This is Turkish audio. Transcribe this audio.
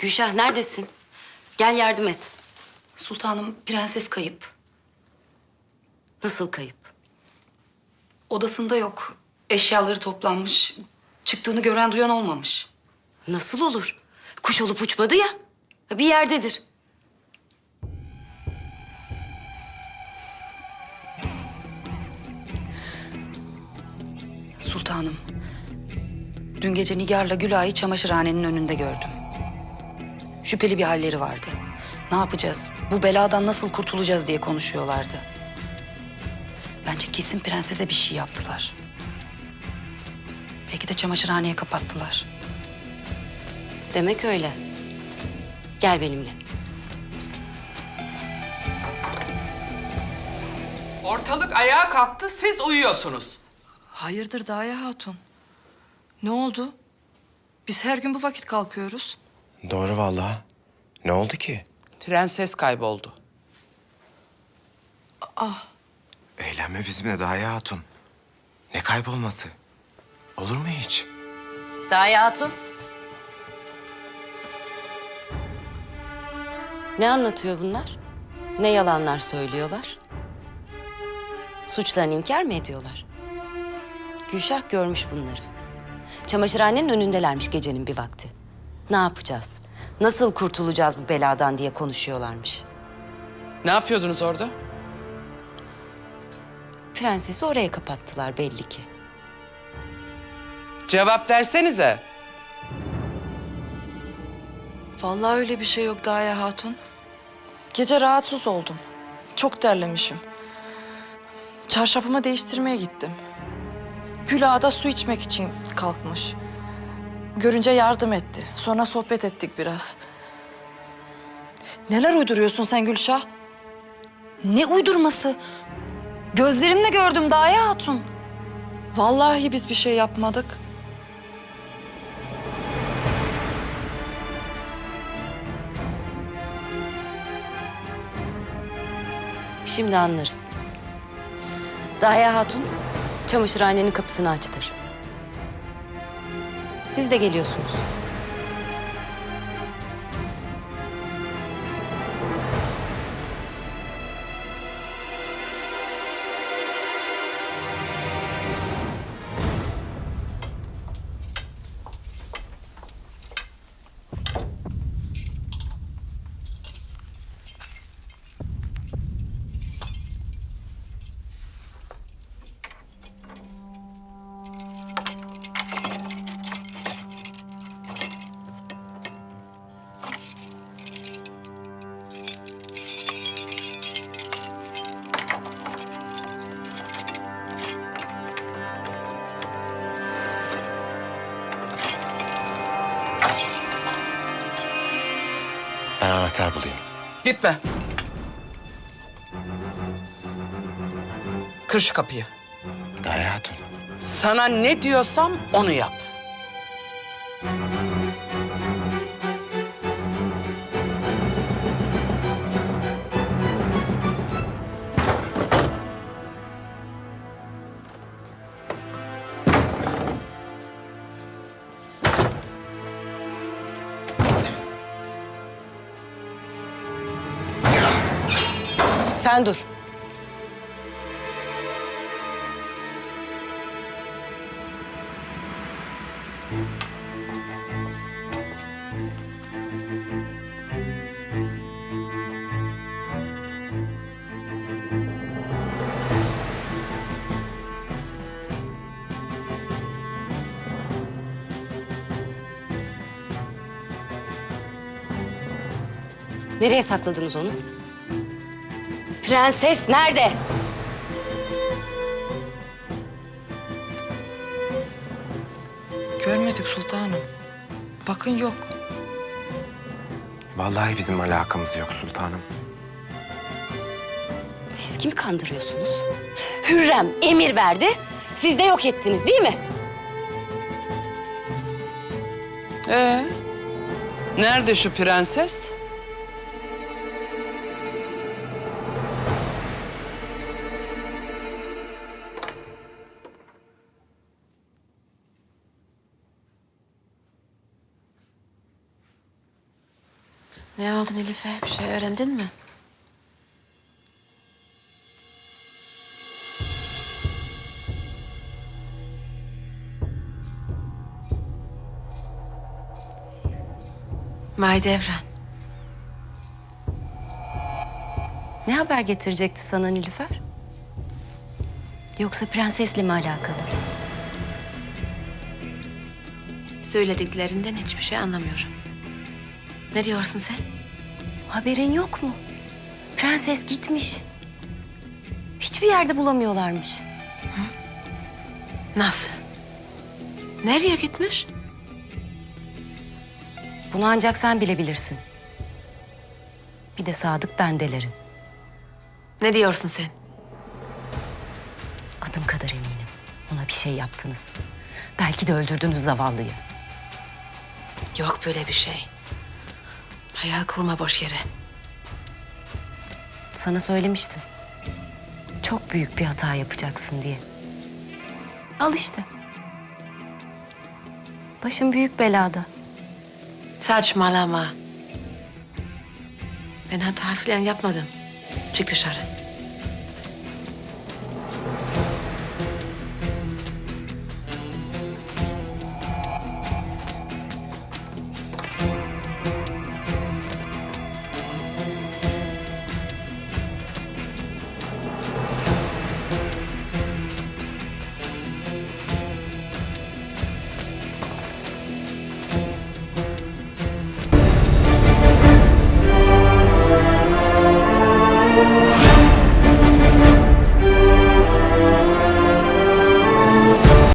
Gülşah neredesin? Gel yardım et. Sultanım prenses kayıp. Nasıl kayıp? Odasında yok. Eşyaları toplanmış. Çıktığını gören duyan olmamış. Nasıl olur? Kuş olup uçmadı ya. Bir yerdedir. Sultanım. Dün gece Nigar'la Gülay'ı çamaşırhanenin önünde gördüm. Şüpheli bir halleri vardı. Ne yapacağız? Bu beladan nasıl kurtulacağız diye konuşuyorlardı. Bence kesin prensese bir şey yaptılar. Belki de çamaşırhaneye kapattılar. Demek öyle. Gel benimle. Ortalık ayağa kalktı, siz uyuyorsunuz. Hayırdır Daya Hatun? Ne oldu? Biz her gün bu vakit kalkıyoruz. Doğru vallahi. Ne oldu ki? Prenses kayboldu. Eğlenme bizimle Daya Hatun. Ne kaybolması? Olur mu hiç? Daya Hatun. Ne anlatıyor bunlar? Ne yalanlar söylüyorlar? Suçlarını inkar mı ediyorlar? Gülşah görmüş bunları. Çamaşırhanenin önündelermiş gecenin bir vakti. Ne yapacağız? Nasıl kurtulacağız bu beladan diye konuşuyorlarmış. Ne yapıyordunuz orada? Prensesi oraya kapattılar belli ki. Cevap versenize. Vallahi öyle bir şey yok Daya Hatun. Gece rahatsız oldum. Çok terlemişim. Çarşafımı değiştirmeye gittim. Gül Ağa da su içmek için kalkmış. Görünce yardım etti. Sonra sohbet ettik biraz. Neler uyduruyorsun sen Gülşah? Ne uydurması? Gözlerimle gördüm Daya Hatun. Vallahi biz bir şey yapmadık. Şimdi anlarız. Daya Hatun çamaşırhanenin kapısını açtır. Siz de geliyorsunuz. Ben anahtar bulayım. Gitme. Kır şu kapıyı. Daya Hatun. Sana ne diyorsam onu yap. Sen dur. Nereye sakladınız onu? Prenses nerede? Görmedik sultanım. Bakın yok. Vallahi bizim alakamız yok sultanım. Siz kimi kandırıyorsunuz? Hürrem emir verdi. Siz de yok ettiniz değil mi? Ee, nerede şu prenses? Ne oldu Nilüfer? Bir şey öğrendin mi? Mahidevran. Ne haber getirecekti sana Nilüfer? Yoksa prensesle mi alakalı? Söylediklerinden hiçbir şey anlamıyorum. Ne diyorsun sen? Haberin yok mu? Prenses gitmiş. Hiçbir yerde bulamıyorlarmış. Nasıl? Nereye gitmiş? Bunu ancak sen bilebilirsin. Bir de Sadık bendelerin. Ne diyorsun sen? Adım kadar eminim. Ona bir şey yaptınız. Belki de öldürdünüz zavallıyı. Yok böyle bir şey. Hayal kurma boş yere. Sana söylemiştim. Çok büyük bir hata yapacaksın diye. Al işte. Başın büyük belada. Saçmalama. Ben hata falan yapmadım. Çık dışarı.